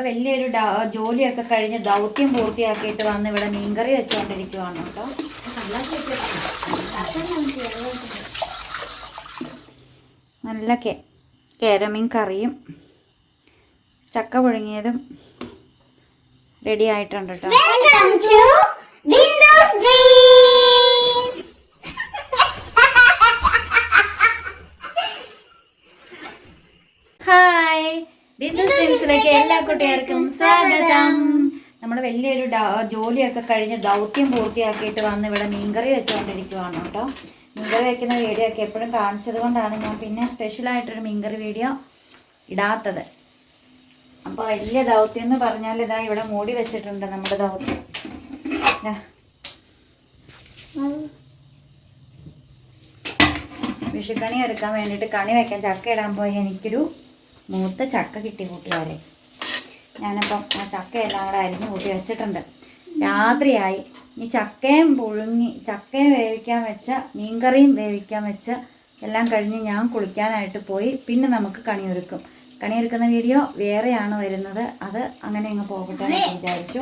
വലിയൊരു ഡ- ജോലിയൊക്കെ കഴിഞ്ഞ് ദൗത്യം പൂർത്തിയാക്കിയിട്ട് വന്ന് ഇവിടെ മീൻകറി വെച്ചുകൊണ്ടിരിക്കുവാണ് കേട്ടോ. നല്ല കെ കേരമീൻ കറിയും ചക്ക പുഴുങ്ങിയതും റെഡി ആയിട്ടുണ്ട് കേട്ടോ. ബിസിനസ് ടിപ്സിലേക്ക് എല്ലാ കുട്ടികൾക്കും സ്വാഗതം. നമ്മുടെ വലിയൊരു ജോലിയൊക്കെ കഴിഞ്ഞ് ദൗത്യം പൂർത്തിയാക്കിയിട്ട് വന്ന് ഇവിടെ മീൻകറി വെച്ചുകൊണ്ടിരിക്കുവാണ് കേട്ടോ. മീൻകറി വെക്കുന്ന വീഡിയോ ഒക്കെ എപ്പോഴും കാണിച്ചത് കൊണ്ടാണ് ഞാൻ പിന്നെ സ്പെഷ്യലായിട്ടൊരു മീൻകറി വീഡിയോ ഇടാത്തത്. അപ്പോൾ വലിയ ദൗത്യം എന്ന് പറഞ്ഞാൽ ഇതാ ഇവിടെ മൂടി വെച്ചിട്ടുണ്ട് നമ്മുടെ ദൗത്യം. വിഷുക്കണി ഒരുക്കാൻ വേണ്ടിയിട്ട് കണി വെക്കാൻ ചക്ക ഇടാൻ പോയി. എനിക്കൊരു മൂത്ത ചക്ക കിട്ടി കൂട്ടുകാരെ. ഞാനപ്പം ആ ചക്കയെല്ലാം കൂടെ അരിഞ്ഞ് കൂട്ടി വെച്ചിട്ടുണ്ട്. രാത്രിയായി. ഈ ചക്കയും പുഴുങ്ങി ചക്കയും വേവിക്കാൻ വെച്ച മീൻകറിയും വേവിക്കാൻ വെച്ച എല്ലാം കഴിഞ്ഞ് ഞാൻ കുളിക്കാനായിട്ട് പോയി. പിന്നെ നമുക്ക് കണിയൊരുക്കും കണിയൊരുക്കുന്ന വീഡിയോ വേറെയാണ് വരുന്നത്. അത് അങ്ങനെ അങ്ങ് പോകട്ടെ വിചാരിച്ചു.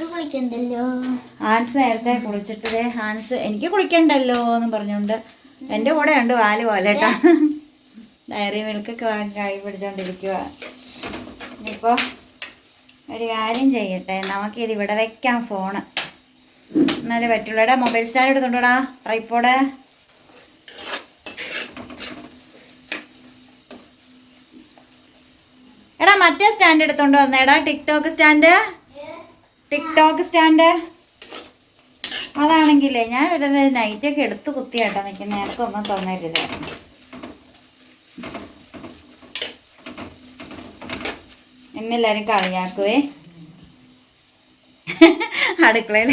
കുളിക്കണ്ടല്ലോ? ഹാൻസ് നേരത്തെ കുളിച്ചിട്ട് ഹാൻസ് എനിക്ക് കുളിക്കണ്ടല്ലോ എന്ന് പറഞ്ഞുകൊണ്ട് എന്റെ കൂടെ ഉണ്ട് വാൽ പോലെ കേട്ടോ ഡയറി മിൽക്കൊക്കെ വാങ്ങി പിടിച്ചോണ്ടിരിക്കുക ഇപ്പോൾ ഒരു കാര്യം ചെയ്യട്ടെ നമുക്കിത് ഇവിടെ വെക്കാം ഫോണ്. എന്നാലേ പറ്റുള്ളൂ. എടാ മൊബൈൽ സ്റ്റാൻഡ് എടുത്തോണ്ടോടാ ട്രൈപ്പോടെ എടാ മറ്റേ സ്റ്റാൻഡ് എടുത്തോണ്ട് വന്നേടാ ടിക്ടോക്ക് സ്റ്റാൻഡ് ടിക്ടോക്ക് സ്റ്റാൻഡ് അതാണെങ്കിലേ ഞാൻ ഇവിടെ നൈറ്റൊക്കെ എടുത്ത് കുത്തിയാട്ടോ നിൽക്കുന്ന എനിക്കൊന്നും തന്നരുത് എന്നെല്ലാരും കളിയാക്കുവേ. അടുക്കളയിൽ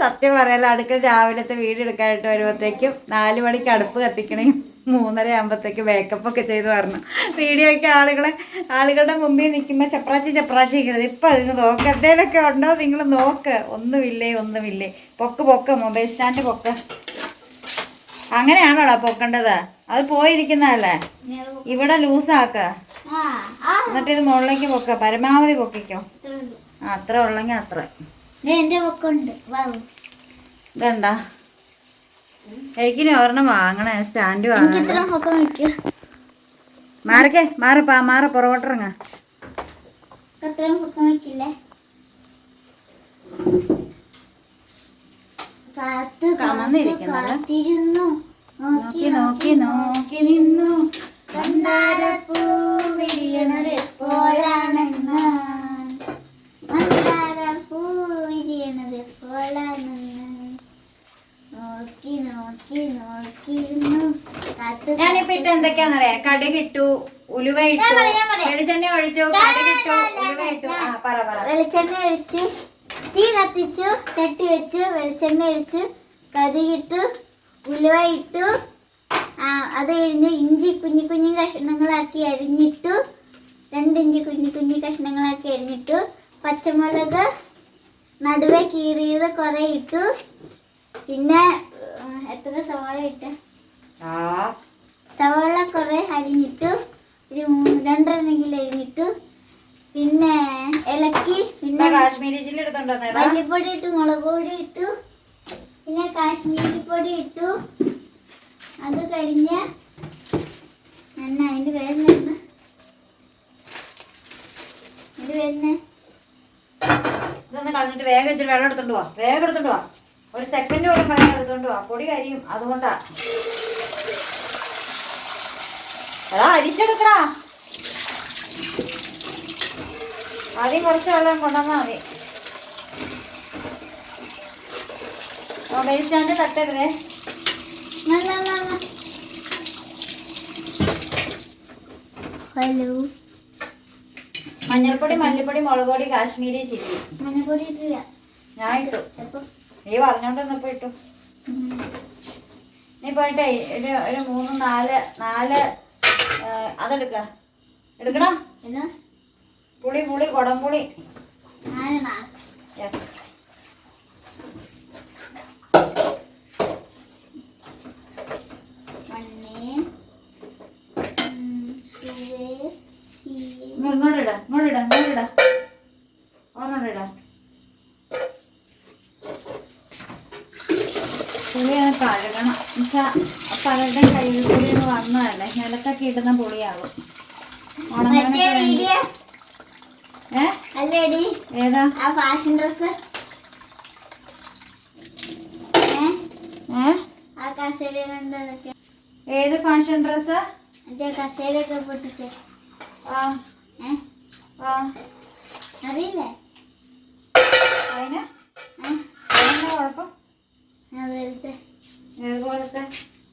സത്യം പറയാലോ അടുക്കള രാവിലത്തെ വീഡിയോ എടുക്കാനായിട്ട് വരുമ്പോഴത്തേക്കും നാല് മണിക്ക് അടുപ്പ് കത്തിക്കണേ. മൂന്നര ആകുമ്പോഴത്തേക്ക് മേക്കപ്പ് ഒക്കെ ചെയ്ത് വരണം. വീഡിയോ ഒക്കെ ആളുകളെ ആളുകളുടെ മുമ്പിൽ നിൽക്കുമ്പോൾ ചപ്രാച്ചി ചപ്രാച്ചി ഇരിക്കുന്നത്. ഇപ്പം അതിന് നോക്ക്. എന്തേലൊക്കെ ഉണ്ടോ നിങ്ങൾ നോക്ക്. ഒന്നുമില്ലേ ഒന്നുമില്ലേ. പൊക്ക് പൊക്ക്. മൊബൈൽ സ്റ്റാൻഡ് പൊക്ക്. അങ്ങനെയാണോടാ പൊക്കേണ്ടത്? അത് പോയിരിക്കുന്നതല്ലേ ഇവിടെ ലൂസാക്ക. എന്നിട്ട് ഇത് മുകളിലേക്ക് പൊക്ക പരമാവധി പൊക്കിക്കോ. അത്ര ഉള്ളെങ്കിൽ അത്ര. ഇതെന്താ? എനിക്കിനി ഒരെണ്ണം വാങ്ങണേ സ്റ്റാൻഡ് വാങ്ങണം. മാറിക്കേ മാറിപ്പാ മാറി പുറകോട്ടിറങ്ങ അത്രയും നോക്കി നോക്കി നോക്കി നിന്നു. കണ്ടാലപ്പൂ വിരിയണത് എപ്പോഴാണെന്ന്. മന്ദാരപ്പൂ വിരിയണത് എപ്പോഴാണെന്ന്. നോക്കി നോക്കി കാത്തു ഞാനിപ്പോ ഇട്ട് എന്തൊക്കെയാന്നറിയാ കടുകിട്ടു ഉലുവ ഇട്ടു പറയാം, പറയാം. വെളിച്ചെണ്ണ ഒഴിച്ചു കടുകിട്ടു ഉലുവ ഇട്ടു. ആ പറ പറ. വെളിച്ചെണ്ണ ഒഴിച്ചു തീ കത്തിച്ചു ചട്ടി വെച്ചു വെളിച്ചെണ്ണ ഒഴിച്ചു കതികിട്ടു ഉലുവ ഇട്ടു അത് കഴിഞ്ഞ് ഇഞ്ചി കുഞ്ഞു കുഞ്ഞു കഷ്ണങ്ങളാക്കി അരിഞ്ഞിട്ടു രണ്ട് ഇഞ്ചി കുഞ്ഞു കുഞ്ഞു കഷ്ണങ്ങളാക്കി അരിഞ്ഞിട്ടു പച്ചമുളക് നടുവെ കീറിയത് കുറെ ഇട്ടു. പിന്നെ എത്ര സവാള ഇട്ട? സവാള കുറെ അരിഞ്ഞിട്ടു ഒരു മൂന്ന് രണ്ടെണ്ണെങ്കിലും അരിഞ്ഞിട്ടു. പിന്നെ ഇലക്കി പിന്നെ കാശ്മീരി ചില്ലി എടുത്തോണ്ടോ മല്ലിപ്പൊടി ഇട്ടു മുളക് പൊടി ഇട്ടു. പിന്നെ കാശ്മീരി പൊടി ഇട്ടു. അത് കഴിഞ്ഞ് എന്നാ അതിന്റെ പേരെന്താ അതിന്റെ പേരെന്നാ ഇതൊന്ന് കളഞ്ഞിട്ട് വേഗം ഇച്ചിരി വെള്ളം എടുത്തോണ്ട് പോവാ വേഗം എടുത്തോണ്ട് പോവാ ഒരു സെക്കൻഡ് പോലും വെള്ളം എടുത്തോണ്ട് പോവാ പൊടി കരിയും. അതുകൊണ്ടാ. എടാ അരിച്ചെടുക്കടാ. ആദ്യം കുറച്ച് വെള്ളം കൊണ്ടുവന്നാ മതി. മൊബൈൽ സ്റ്റാൻഡ് തട്ടരുതേ ഹലോ. മഞ്ഞൾപ്പൊടി മല്ലിപ്പൊടി മുളക് പൊടി കാശ്മീരി ചില്ലി. മഞ്ഞൾപ്പൊടി ഇട്ടില്ല. ഞാൻ ഇട്ടു. നീ പറഞ്ഞോണ്ടൊന്നപ്പോ ഇട്ടു. നീ പോയിട്ടേ ഒരു ഒരു മൂന്ന് നാല് നാല് അതെടുക്ക. എടുക്കണം? പുളി പുളി കുടംപുളി. യെസ് പലരുടെയും കയ്യിൽ കൂടി ഒന്ന് വന്നതല്ലേ? നിലത്തൊക്കെ ഇടുന്ന പുളിയാകും ഏത്? ഫാഷൻ ഡ്രസ് ഏത് ഫാഷൻ ഡ്രസ്സാ മറ്റേ കസേരയൊക്കെ പൊട്ടിച്ച്. അറിയില്ലേ? അതിന്? കുഴപ്പം? അതുപോലത്തെ ഏതുപോലത്തെ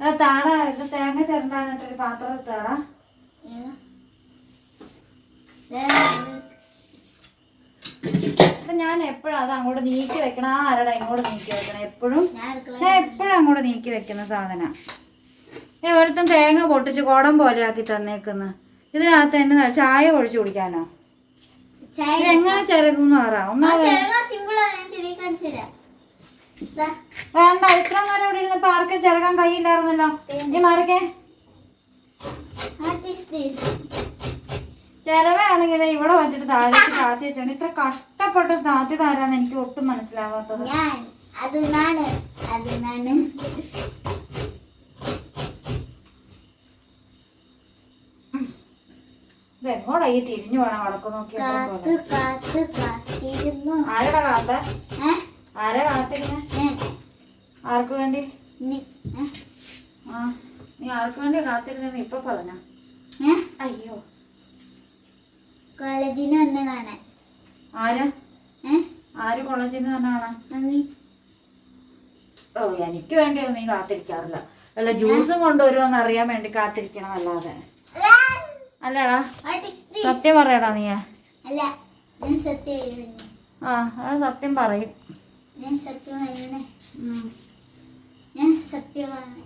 ആ താട ഇത് തേങ്ങ ചിരണ്ടാനിട്ടൊരു പാത്രം ഇട്ടാടാ അപ്പൊ ഞാൻ എപ്പോഴും അത് അങ്ങോട്ട് നീക്കി വെക്കണം? ആ അരട ഇങ്ങോട്ട് നീക്കി വെക്കണം? എപ്പോഴും? ഞാൻ എപ്പോഴും അങ്ങോട്ട് നീക്കി വെക്കുന്ന സാധനം. ഞാൻ ഒരുത്തൻ തേങ്ങ പൊട്ടിച്ച് കുടം പോലെ ആക്കി തന്നേക്കുന്ന. ഇതിനകത്ത് തന്നെ ചായ ഒഴിച്ചു കുടിക്കാനോ? എങ്ങനെ ചിരകുന്നു പറ. ഒന്നാ വേണ്ട ഇത്ര നേരം ഇവിടെ ഇരുന്ന് പാർക്ക് ചിരകാൻ കൈയില്ലായിരുന്നല്ലോ ഇനി മാറിക്കേ. ചിലവാണെങ്കിൽ ഇവിടെ വന്നിട്ട് താഴേക്ക് താത്തി വെച്ചാണ് ഇത്ര കഷ്ടപ്പെട്ട് താത്തി താരാന്ന് എനിക്ക് ഒട്ടും മനസ്സിലാവാത്തത്. എങ്ങോട്ടാ ഈ തിരിഞ്ഞു വേണം വടക്ക് നോക്കി ആരുടെ കാത്ത? ആരാ കാത്തിരുന്നെ ഏ, ആർക്ക് വേണ്ടി? നി- ആ നീ ആർക്ക് വേണ്ടി കാത്തിരുന്നെന്ന് ഇപ്പൊ പറഞ്ഞ? അയ്യോ. കോളേജിന് വന്ന് കാണാൻ. ആരാ? ആര് കോളേജിൽ നിന്ന് തന്നെയാണ് മമ്മി. ഓ എനിക്ക് വേണ്ടിയൊന്നും നീ കാത്തിരിക്കാറില്ല. അല്ല ജ്യൂസും കൊണ്ടുവരുമോന്ന് അറിയാൻ വേണ്ടി കാത്തിരിക്കണം അല്ലാതെ. അല്ലടാ? സത്യം പറയടാ നീ സത്യം ആ അത് സത്യം പറയും. ഞാൻ സത്യമായിരുന്നേ. ഞാൻ സത്യമാണ്.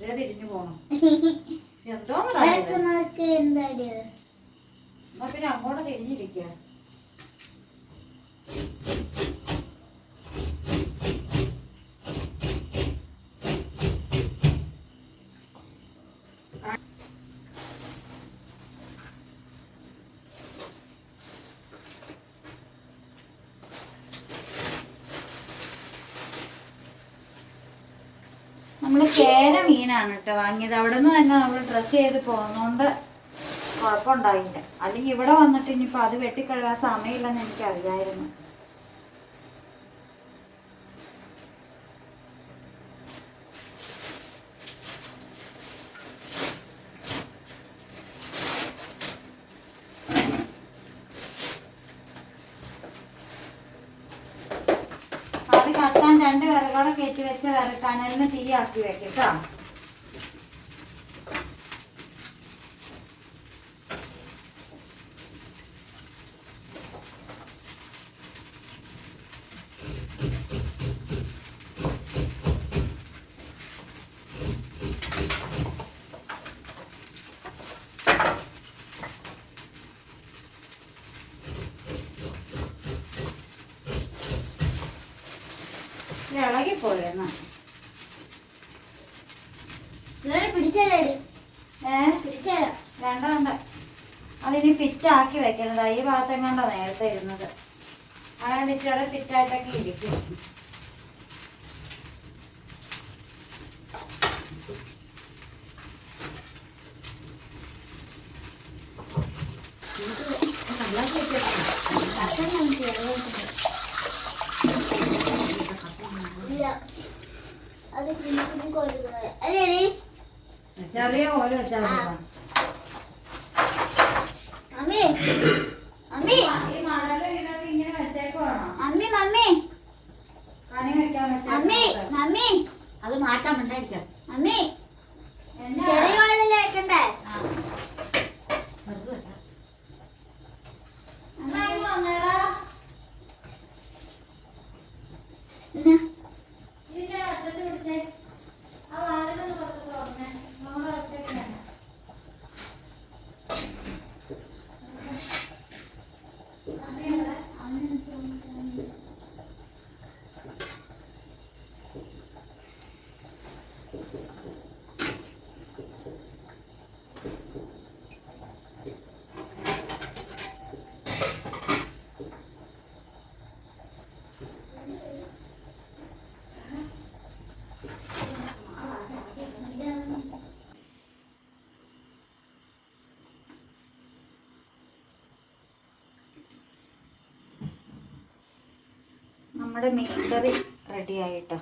ദേ തിരിഞ്ഞു പോണം. എന്തോന്ന് നോക്ക് എന്താടിയത് എന്നാ പിന്നെ അങ്ങോട്ട് തിരിഞ്ഞിരിക്കുക കേര മീനാണ് കേട്ടോ വാങ്ങിയത്. അവിടെ നിന്ന് തന്നെ നമ്മൾ ഡ്രസ്സ് ചെയ്ത് പോകുന്നോണ്ട് കുഴപ്പമുണ്ടായില്ല അല്ലെങ്കിൽ ഇവിടെ വന്നിട്ട് ഇനിയിപ്പോൾ അത് വെട്ടിക്കഴുകാൻ സമയമില്ലെന്ന് എനിക്കറിയായിരുന്നു അത് കത്താൻ രണ്ട് വിറകോടെ കയറ്റി വെച്ച വിറ കനലിന് തീയാക്കി വെക്കാം ഇത് ഇളകിപ്പോയെന്നാ ഇവിടെ പിടിച്ചല്ലേ ഏ പിടിച്ചല്ലോ വേണ്ട വേണ്ട അതിനി ഫിറ്റ് ആക്കി വെക്കണതാ ഈ ഭാഗത്തെങ്ങാണ്ടാ നേരത്തെ ഇരുന്നത്. അങ്ങനെ ഇച്ചിരി ഫിറ്റായിട്ടൊക്കെ ഇരിക്കും. No. നമ്മുടെ മീൻ കറി റെഡി ആയിട്ടോ.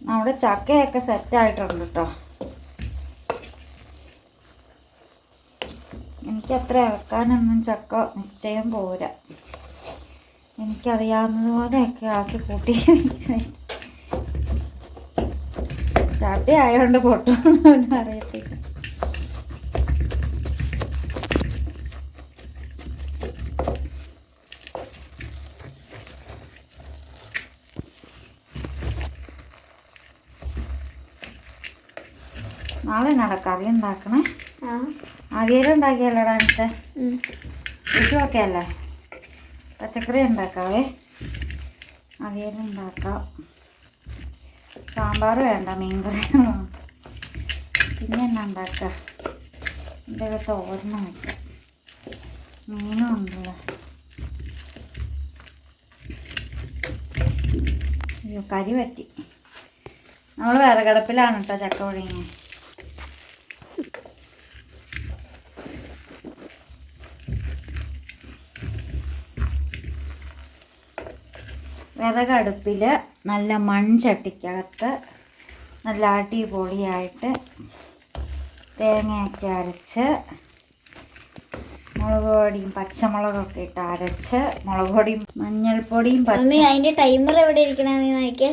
നമ്മുടെ ചക്കയൊക്കെ സെറ്റ് ആയിട്ടുണ്ട് കേട്ടോ എനിക്ക് അത്ര ഇളക്കാനൊന്നും ചക്ക നിശ്ചയം പോരാ. എനിക്കറിയാവുന്നതുപോലെയൊക്കെ ആക്കി കൂട്ടി. ചട്ടി ആയതുകൊണ്ട് പൊട്ടുമെന്നൊന്നും അറിയത്തില്ല. നാളെ നട കറി ഉണ്ടാക്കണേ? ആ. അവിയലുണ്ടാക്കിയല്ലോ ഡാൻസ് ഉം. വിഷുവൊക്കെ അല്ലേ? പച്ചക്കറി ഉണ്ടാക്കാവേ അവിയലുണ്ടാക്കാം. സാമ്പാർ വേണ്ട മീൻകറി. പിന്നെ എന്നാ ഉണ്ടാക്കാം? ഒരു തോരന് വയ്ക്കാം മീനും ഉണ്ടല്ലോ. അയ്യോ കരി പറ്റി. നമ്മൾ വിറകടപ്പിലാണ് കേട്ടോ ചക്ക പൊഴിയുന്നത് വിറകടുപ്പിൽ നല്ല മൺചട്ടിക്കകത്ത് നല്ല അടിപൊളിയായിട്ട് തേങ്ങയൊക്കെ അരച്ച് മുളക് പൊടിയും പച്ചമുളകൊക്കെ ഇട്ട് അരച്ച് മുളക് പൊടിയും മഞ്ഞൾപ്പൊടിയും അതിന്റെ ടൈമർ എവിടെ ഇരിക്കണെന്ന് നോക്കിയേ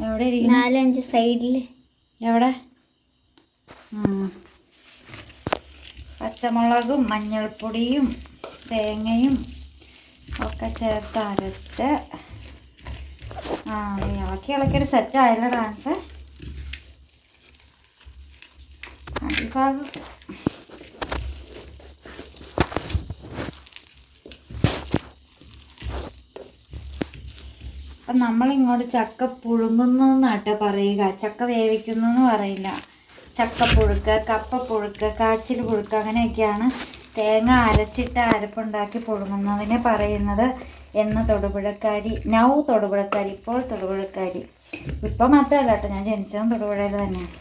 എവിടെ ഇരിക്കുന്നു നാലഞ്ച് സൈഡിൽ എവിടെ? പച്ചമുളകും മഞ്ഞൾപ്പൊടിയും തേങ്ങയും ഒക്കെ ചേർത്ത് അരച്ച് ആ ദേ ഇളക്കി ഒരു സെറ്റ് ആയല്ലോ ഡാൻസ് അപ്പം നമ്മളിങ്ങോട്ട് ചക്ക പുഴുങ്ങുന്നു എന്നാട്ടോ പറയുക. ചക്ക വേവിക്കുന്നു പറയില്ല. ചക്ക പുഴുക്ക് കപ്പ പുഴുക്ക് കാച്ചിൽ പുഴുക്ക് അങ്ങനെയൊക്കെയാണ് തേങ്ങ അരച്ചിട്ട് അരപ്പുണ്ടാക്കി പുഴുങ്ങുന്നതിനെ പറയുന്നത്. എന്ന് തൊടുപുഴക്കാരി നൗ തൊടുപുഴക്കാരി ഇപ്പോൾ തൊടുപുഴക്കാരി. ഇപ്പം മാത്രമല്ല കേട്ടോ ഞാൻ ജനിച്ചതും തൊടുപുഴയിൽ തന്നെയാണ്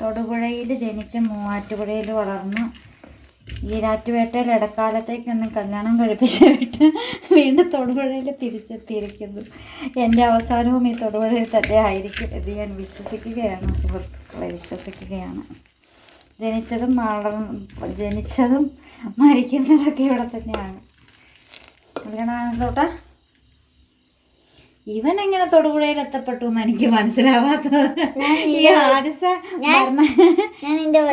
തൊടുപുഴയിൽ ജനിച്ച് മൂവാറ്റുപുഴയിൽ വളർന്ന് ഈരാറ്റുപേട്ടയിൽ ഇടക്കാലത്തേക്കൊന്ന് കല്യാണം കഴിപ്പിച്ച് വിട്ട് വീണ്ടും തൊടുപുഴയിൽ തിരിച്ചെത്തിയിരിക്കുന്നു. എന്റെ അവസാനവും ഈ തൊടുപുഴയിൽ തന്നെ ആയിരിക്കും എന്ന് ഞാൻ വിശ്വസിക്കുകയാണ് സുഹൃത്തുക്കളെ വിശ്വസിക്കുകയാണ്. ജനിച്ചതും വളർന്ന ജനിച്ചതും മരിക്കുന്നതൊക്കെ ഇവിടെ തന്നെയാണ്. കല്യാണത്തോട്ടാ ഇവൻ എങ്ങനെ തൊടുപുഴയിൽ എത്തപ്പെട്ടു എന്ന് എനിക്ക് മനസ്സിലാവാത്തത്. ഈ ഹാരിസ ഞാൻ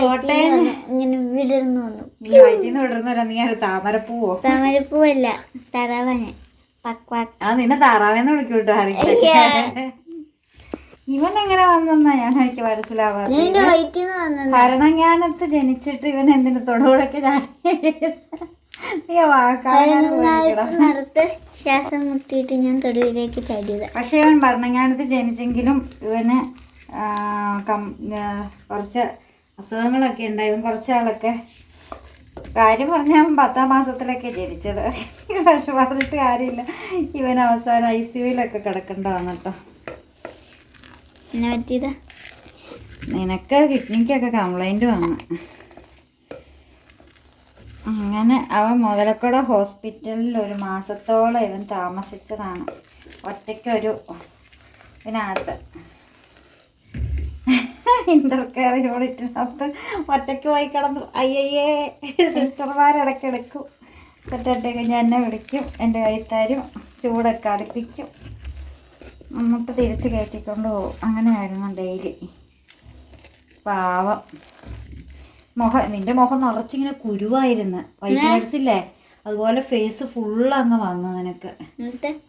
കോട്ടയം ഇങ്ങനെ വിടർന്നു വന്നു. നീ താമരപ്പൂവോ? താമരപ്പൂവല്ല പക് പക് ആ നിന്നെ താറാവെന്ന് വിളിക്കൂട്ടോ ഹരിക്ക്. ഇവൻ എങ്ങനെ വന്നെന്നാ ഞാൻ എനിക്ക് നിന്ന് ഭരണജ്ഞാനത്ത് ജനിച്ചിട്ട് ഇവൻ എന്തിനു തൊടുപുഴക്ക് ചാടി? ശ്വാസം മുട്ടിയിട്ട് ഞാൻ തൊടുവിലേക്ക് ചാടിയത്. പക്ഷെ ഇവൻ ഭരണങ്ങാനത്ത് ജനിച്ചെങ്കിലും ഇവന് കുറച്ച് അസുഖങ്ങളൊക്കെ ഉണ്ട് ഇവൻ കുറച്ച് ആളൊക്കെ കാര്യം പറഞ്ഞാൽ പത്താം മാസത്തിലൊക്കെ ജനിച്ചത്. പക്ഷെ പറഞ്ഞിട്ട് കാര്യമില്ല. ഇവൻ അവസാനം ഐ സി യുയിലൊക്കെ കിടക്കേണ്ട വന്നിട്ടോ എന്നെ പറ്റിയതാ? നിനക്ക് കിഡ്നിക്കൊക്കെ കംപ്ലൈന്റ് വന്നു. അങ്ങനെ അവൻ മുതലക്കുട ഹോസ്പിറ്റലിൽ ഒരു മാസത്തോളം ഇവൻ താമസിച്ചതാണ്. ഒറ്റയ്ക്കൊരു ഇതിനകത്ത് ഇന്റർ കെയർ യൂണിറ്റിനകത്ത് ഒറ്റയ്ക്ക് പോയി കിടന്നു അയ്യയ്യേ സിസ്റ്റർമാരിടയ്ക്ക് എടുക്കും എന്നിട്ട് എന്റെ കഴിഞ്ഞ് എന്നെ വിളിക്കും എന്റെ കൈത്താരും തരും ചൂടൊക്കെ അടുപ്പിക്കും. എന്നിട്ട് തിരിച്ച് കയറ്റിക്കൊണ്ട് പോകും അങ്ങനെയായിരുന്നു ഡെയിലി പാവം. മുഖം നിന്റെ മുഖം നിറച്ചിങ്ങനെ കുരുവായിരുന്നു. വൈറ്റ്നേഴ്സ് ഇല്ലേ? അതുപോലെ ഫേസ് ഫുള്ള് അങ്ങ് വന്നു നിനക്ക്.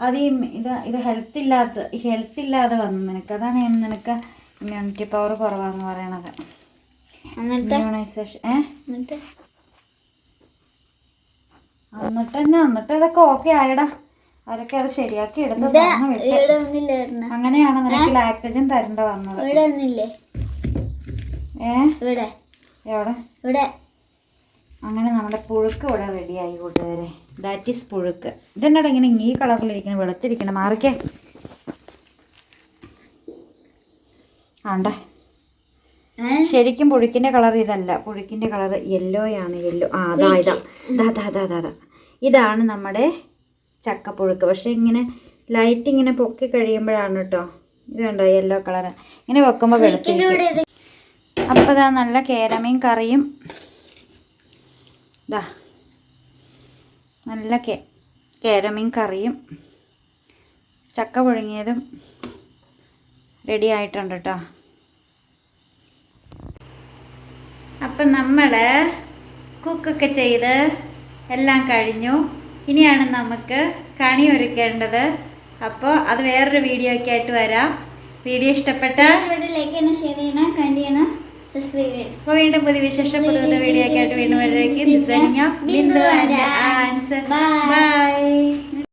അത് ഈ ഇത് ഇത് ഹെൽത്ത് ഇല്ലാത്ത ഹെൽത്ത് ഇല്ലാതെ വന്നു നിനക്ക്. അതാണ് ഞാൻ നിനക്ക് ഇമ്മ്യൂണിറ്റി പവർ കുറവാന്ന് പറയണത്. ഇമ്മ്യൂണൈസേഷൻ എന്നിട്ട് എന്നിട്ട്? തന്നെ എന്നിട്ട് ഇതൊക്കെ ഓക്കെ ആയടാ. അവരൊക്കെ അത് ശരിയാക്കി എടുത്ത് അങ്ങനെയാണ് നിനക്ക് ലാക്ടജൻ തരണ്ട വന്നത്. ഇവിടെ അങ്ങനെ നമ്മുടെ പുഴുക്ക് ഇവിടെ റെഡിയായി കൂട്ടുകാരെ. ദാറ്റ് ഈസ് പുഴുക്ക്. ഇതെന്നാടാ ഇങ്ങനെ ഈ കളറിലിരിക്കണം വെളുത്തിരിക്കണം? മാറിക്കേ. ആണ്ടേ. ശരിക്കും പുഴുക്കിന്റെ കളർ ഇതല്ല. പുഴുക്കിന്റെ കളർ യെല്ലോയാണ് യെല്ലോ ആ അതാ ഇതാ. ഇതാ ഇതാ, ഇതാ ഇതാണ് നമ്മുടെ ചക്കപ്പുഴുക്ക്. പക്ഷേ ഇങ്ങനെ ലൈറ്റ് ഇങ്ങനെ പൊക്കി കഴിയുമ്പോഴാണ് കേട്ടോ ഇത് കണ്ടോ യെല്ലോ കളർ ഇങ്ങനെ വെക്കുമ്പോൾ വെളുത്തിരിക്കും. അപ്പോൾ ഇതാ നല്ല കേരമീൻ കറിയും. ഇതാ. നല്ല കേ കേരമീൻ കറിയും. ചക്ക പുഴുങ്ങിയതും റെഡി ആയിട്ടുണ്ട് കേട്ടോ അപ്പം നമ്മൾ കുക്കൊക്കെ ചെയ്ത് എല്ലാം കഴിഞ്ഞു. ഇനിയാണ് നമുക്ക് കണി ഒരുക്കേണ്ടത്. അപ്പോൾ അത് വേറൊരു വീഡിയോ ഒക്കെ ആയിട്ട് വരാം. വീഡിയോ ഇഷ്ടപ്പെട്ട ലൈക്ക് ചെയ്യണം ഷെയർ ചെയ്യണം കമന്റ് ചെയ്യണം സബ്സ്ക്രൈബ് ചെയ്യണം. അപ്പോൾ വീണ്ടും പുതിയ വിശേഷം പുതിയ പുതിയ വീഡിയോ ഒക്കെ ആയിട്ട് വീണ്ടും വരേക്കും ബിന്ദു ആൻഡ് ആൻസർ ബൈ